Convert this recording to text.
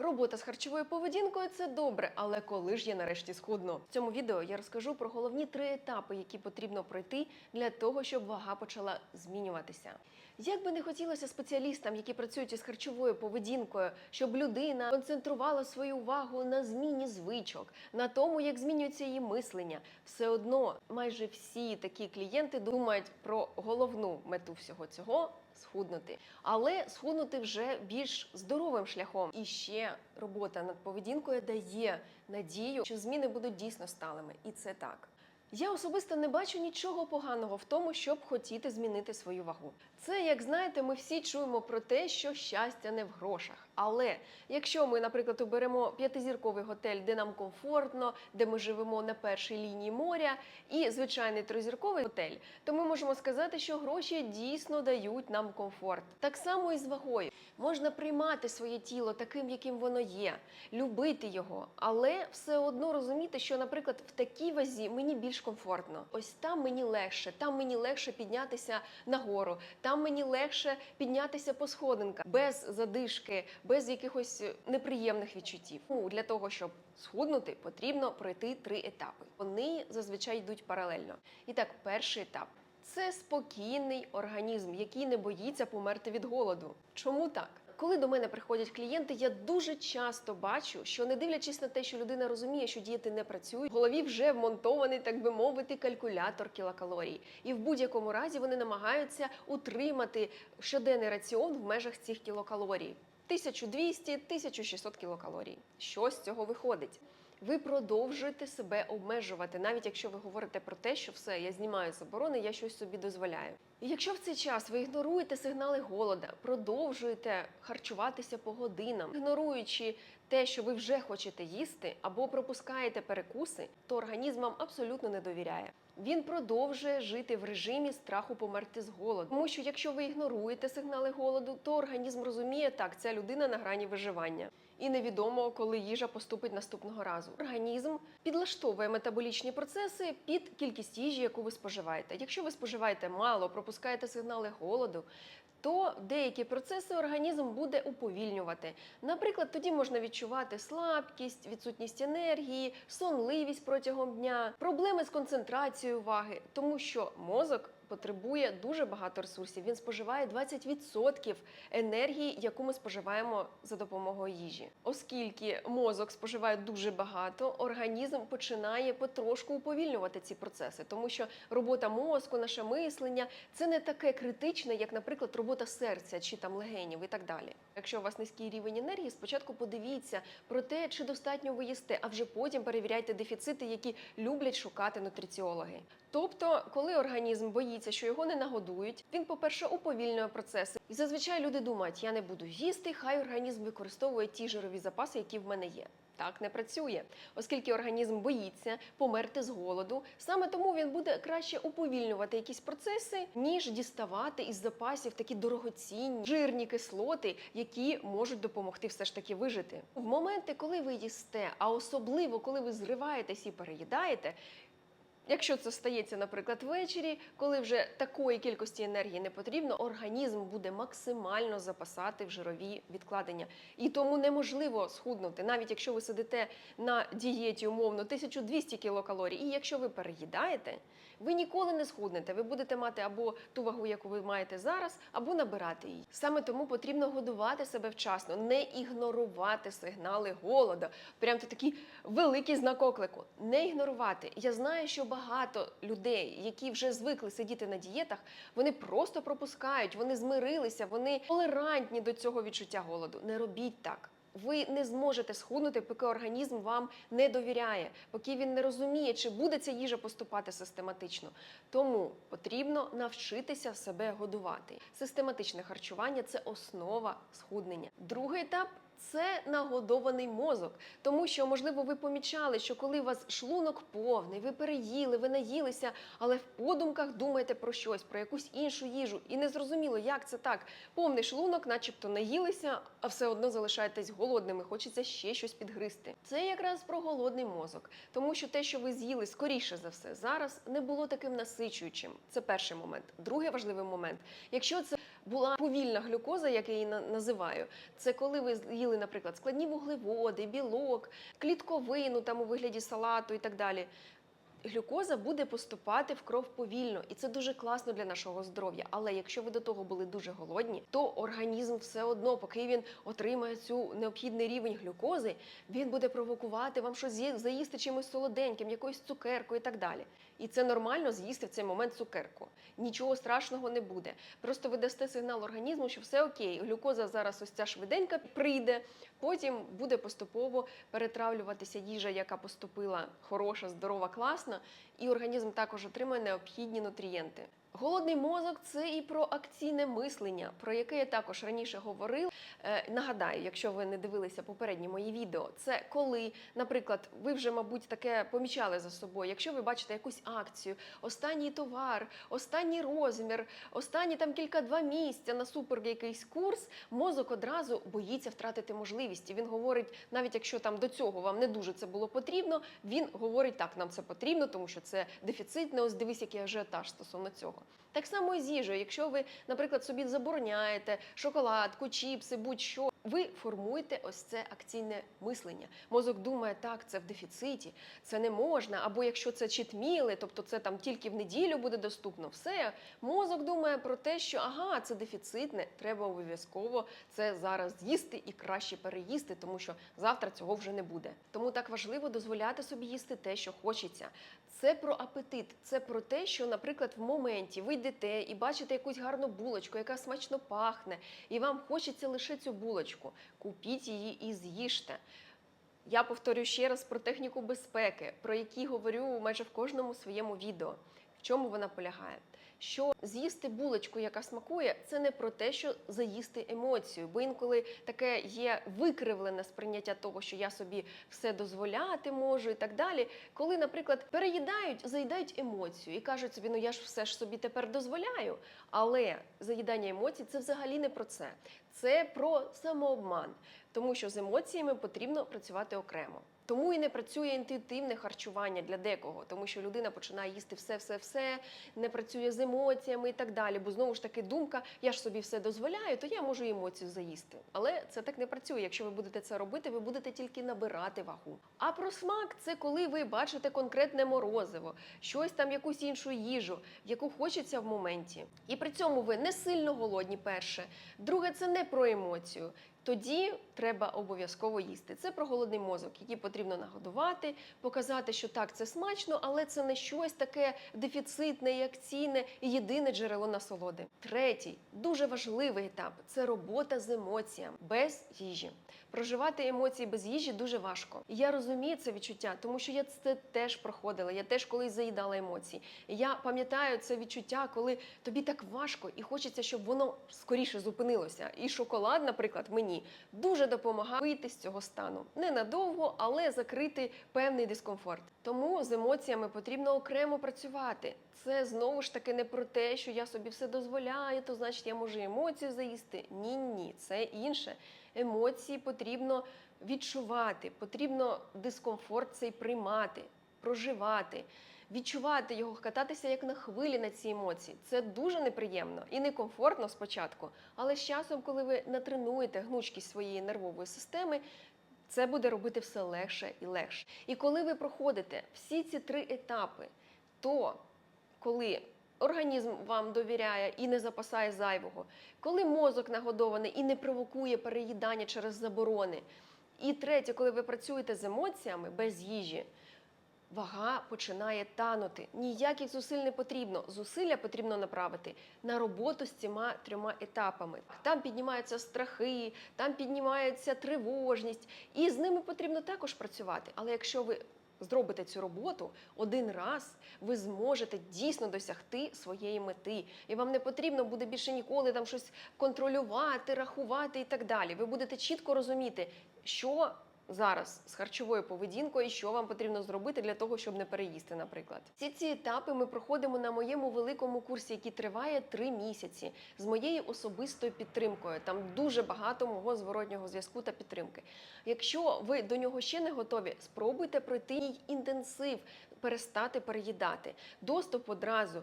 Робота з харчовою поведінкою це добре, але коли ж я нарешті схудну? В цьому відео я розкажу про головні три етапи, які потрібно пройти для того, щоб вага почала змінюватися. Як би не хотілося спеціалістам, які працюють із харчовою поведінкою, щоб людина концентрувала свою увагу на зміні звичок, на тому, як змінюється її мислення, все одно майже всі такі клієнти думають про головну мету всього цього схуднути, але схуднути вже більш здоровим шляхом. І ще робота над поведінкою дає надію, що зміни будуть дійсно сталими, і це так. Я особисто не бачу нічого поганого в тому, щоб хотіти змінити свою вагу. Це, як знаєте, ми всі чуємо про те, що щастя не в грошах. Але якщо ми, наприклад, оберемо п'ятизірковий готель, де нам комфортно, де ми живемо на першій лінії моря, і звичайний тризірковий готель, то ми можемо сказати, що гроші дійсно дають нам комфорт. Так само і з вагою. Можна приймати своє тіло таким, яким воно є, любити його, але все одно розуміти, що, наприклад, в такій вазі мені більш комфортно. Ось там мені легше, там мені легше піднятися нагору, там мені легше піднятися по сходинках без задишки, без якихось неприємних відчуттів. Ну, для того, щоб схуднути, потрібно пройти три етапи. Вони зазвичай йдуть паралельно. І так, перший етап. Це спокійний організм, який не боїться померти від голоду. Чому так? Коли до мене приходять клієнти, я дуже часто бачу, що не дивлячись на те, що людина розуміє, що дієти не працюють, в голові вже вмонтований, так би мовити, калькулятор кілокалорій. І в будь-якому разі вони намагаються утримати щоденний раціон в межах цих кілокалорій. 1200-1600 кілокалорій. Що з цього виходить? Ви продовжуєте себе обмежувати, навіть якщо ви говорите про те, що все, я знімаю заборони, я щось собі дозволяю. І якщо в цей час ви ігноруєте сигнали голода, продовжуєте харчуватися по годинам, ігноруючи те, що ви вже хочете їсти, або пропускаєте перекуси, то організм вам абсолютно не довіряє. Він продовжує жити в режимі страху померти з голоду. Тому що якщо ви ігноруєте сигнали голоду, то організм розуміє, так, ця людина на грані виживання. І невідомо, коли їжа поступить наступного разу. Організм підлаштовує метаболічні процеси під кількість їжі, яку ви споживаєте. Якщо ви споживаєте мало, пропускаєте сигнали голоду, то деякі процеси організм буде уповільнювати. Наприклад, тоді можна відчувати слабкість, відсутність енергії, сонливість протягом дня, проблеми з концентрацією уваги, тому що мозок потребує дуже багато ресурсів. Він споживає 20% енергії, яку ми споживаємо за допомогою їжі. Оскільки мозок споживає дуже багато, організм починає потрошку уповільнювати ці процеси, тому що робота мозку, наше мислення це не таке критичне, як, наприклад, робота серця чи там легенів і так далі. Якщо у вас низький рівень енергії, спочатку подивіться про те, чи достатньо ви їсте, а вже потім перевіряйте дефіцити, які люблять шукати нутриціологи. Тобто, коли організм боїться, що його не нагодують, він, по-перше, уповільнює процеси. І зазвичай люди думають, я не буду їсти, хай організм використовує ті жирові запаси, які в мене є. Так не працює, оскільки організм боїться померти з голоду. Саме тому він буде краще уповільнювати якісь процеси, ніж діставати із запасів такі дорогоцінні жирні кислоти, які можуть допомогти все ж таки вижити. В моменти, коли ви їсте, а особливо коли ви зриваєтесь і переїдаєте. Якщо це стається, наприклад, ввечері, коли вже такої кількості енергії не потрібно, організм буде максимально запасати в жирові відкладення. І тому неможливо схуднути, навіть якщо ви сидите на дієті умовно 1200 кілокалорій, і якщо ви переїдаєте, ви ніколи не схуднете. Ви будете мати або ту вагу, яку ви маєте зараз, або набирати її. Саме тому потрібно годувати себе вчасно, не ігнорувати сигнали голода. Прям це такий великий знак оклику. Не ігнорувати. Я знаю, що багато людей, які вже звикли сидіти на дієтах, вони просто пропускають, вони змирилися, вони толерантні до цього відчуття голоду. Не робіть так. Ви не зможете схуднути, поки організм вам не довіряє, поки він не розуміє, чи буде ця їжа поступати систематично. Тому потрібно навчитися себе годувати. Систематичне харчування це основа схуднення. Другий етап. Це нагодований мозок, тому що, можливо, ви помічали, що коли у вас шлунок повний, ви переїли, ви наїлися, але в подумках думаєте про щось, про якусь іншу їжу, і не зрозуміло, як це так. Повний шлунок, начебто наїлися, а все одно залишаєтесь голодними, хочеться ще щось підгризти. Це якраз про голодний мозок, тому що те, що ви з'їли, скоріше за все, зараз не було таким насичуючим. Це перший момент. Другий важливий момент. Якщо це була повільна глюкоза, як я її називаю. Це коли ви їли, наприклад, складні вуглеводи, білок, клітковину там у вигляді салату і так далі. Глюкоза буде поступати в кров повільно, і це дуже класно для нашого здоров'я. Але якщо ви до того були дуже голодні, то організм все одно, поки він отримає цю необхідний рівень глюкози, він буде провокувати вам щось заїсти чимось солоденьким, якоюсь цукеркою і так далі. І це нормально з'їсти в цей момент цукерку. Нічого страшного не буде. Просто ви дасте сигнал організму, що все окей, глюкоза зараз ось ця швиденька прийде. Потім буде поступово перетравлюватися їжа, яка поступила хороша, здорова, класна, і організм також отримує необхідні нутрієнти. Голодний мозок це і про акційне мислення, про яке я також раніше говорив. Е, нагадаю, якщо ви не дивилися попередні мої відео, це коли, наприклад, ви вже, мабуть, таке помічали за собою. Якщо ви бачите якусь акцію, останній товар, останній розмір, останні там кілька-два місця на супер якийсь курс, мозок одразу боїться втратити можливість. І він говорить, навіть якщо там до цього вам не дуже це було потрібно, він говорить, так, нам це потрібно, тому що це дефіцитне. Ось дивись, який ажіотаж стосовно цього. Так само і з їжею. Якщо ви, наприклад, собі забороняєте шоколадку, чіпси, будь-що, ви формуєте ось це акційне мислення. Мозок думає, так, це в дефіциті, це не можна. Або якщо це читміли, тобто це там тільки в неділю буде доступно, все. Мозок думає про те, що ага, це дефіцитне, треба обов'язково це зараз з'їсти і краще переїсти, тому що завтра цього вже не буде. Тому так важливо дозволяти собі їсти те, що хочеться. Це про апетит, це про те, що, наприклад, в моменті ви йдете і бачите якусь гарну булочку, яка смачно пахне, і вам хочеться лише цю булочку. Купіть її і з'їжте. Я повторю ще раз про техніку безпеки, про які говорю майже в кожному своєму відео. В чому вона полягає? Що з'їсти булочку, яка смакує, це не про те, що заїсти емоцію. Бо інколи таке є викривлене сприйняття того, що я собі все дозволяти можу і так далі. Коли, наприклад, переїдають, заїдають емоцію і кажуть собі, ну я ж все ж собі тепер дозволяю. Але заїдання емоцій це взагалі не про це. Це про самообман, тому що з емоціями потрібно працювати окремо. Тому і не працює інтуїтивне харчування для декого, тому що людина починає їсти все, все, все, не працює з емоціями і так далі. Бо знову ж таки думка, я ж собі все дозволяю, то я можу емоцію заїсти. Але це так не працює. Якщо ви будете це робити, ви будете тільки набирати вагу. А про смак це коли ви бачите конкретне морозиво, щось там, якусь іншу їжу, яку хочеться в моменті. І при цьому ви не сильно голодні. Перше, друге, це не про емоцію. Тоді треба обов'язково їсти. Це про голодний мозок, який потрібно нагодувати, показати, що так, це смачно, але це не щось таке дефіцитне і акційне і єдине джерело насолоди. Третій дуже важливий етап це робота з емоціями без їжі. Проживати емоції без їжі дуже важко. Я розумію це відчуття, тому що я це теж проходила. Я теж колись заїдала емоції. Я пам'ятаю це відчуття, коли тобі так важко і хочеться, щоб воно скоріше зупинилося. І шоколад, наприклад, мені дуже допомагає вийти з цього стану. Ненадовго, але закрити певний дискомфорт. Тому з емоціями потрібно окремо працювати. Це знову ж таки не про те, що я собі все дозволяю, то значить я можу емоцію заїсти. Ні, ні, це інше. Емоції потрібно відчувати, потрібно дискомфорт цей приймати, проживати. Відчувати його, кататися як на хвилі на ці емоції. Це дуже неприємно і некомфортно спочатку. Але з часом, коли ви натренуєте гнучкість своєї нервової системи, це буде робити все легше і легше. І коли ви проходите всі ці три етапи, то коли організм вам довіряє і не запасає зайвого, коли мозок нагодований і не провокує переїдання через заборони. І третє, коли ви працюєте з емоціями без їжі, вага починає танути. Ніяких зусиль не потрібно. Зусилля потрібно направити на роботу з цими трьома етапами. Там піднімаються страхи, там піднімається тривожність, і з ними потрібно також працювати. Але якщо ви зробите цю роботу один раз, ви зможете дійсно досягти своєї мети. І вам не потрібно буде більше ніколи там щось контролювати, рахувати і так далі. Ви будете чітко розуміти, що зараз з харчовою поведінкою що вам потрібно зробити для того, щоб не переїсти, наприклад. Всі ці етапи ми проходимо на моєму великому курсі, який триває три місяці з моєю особистою підтримкою. Там дуже багато мого зворотнього зв'язку та підтримки. Якщо ви до нього ще не готові, спробуйте пройти інтенсив, перестати переїдати. Доступ одразу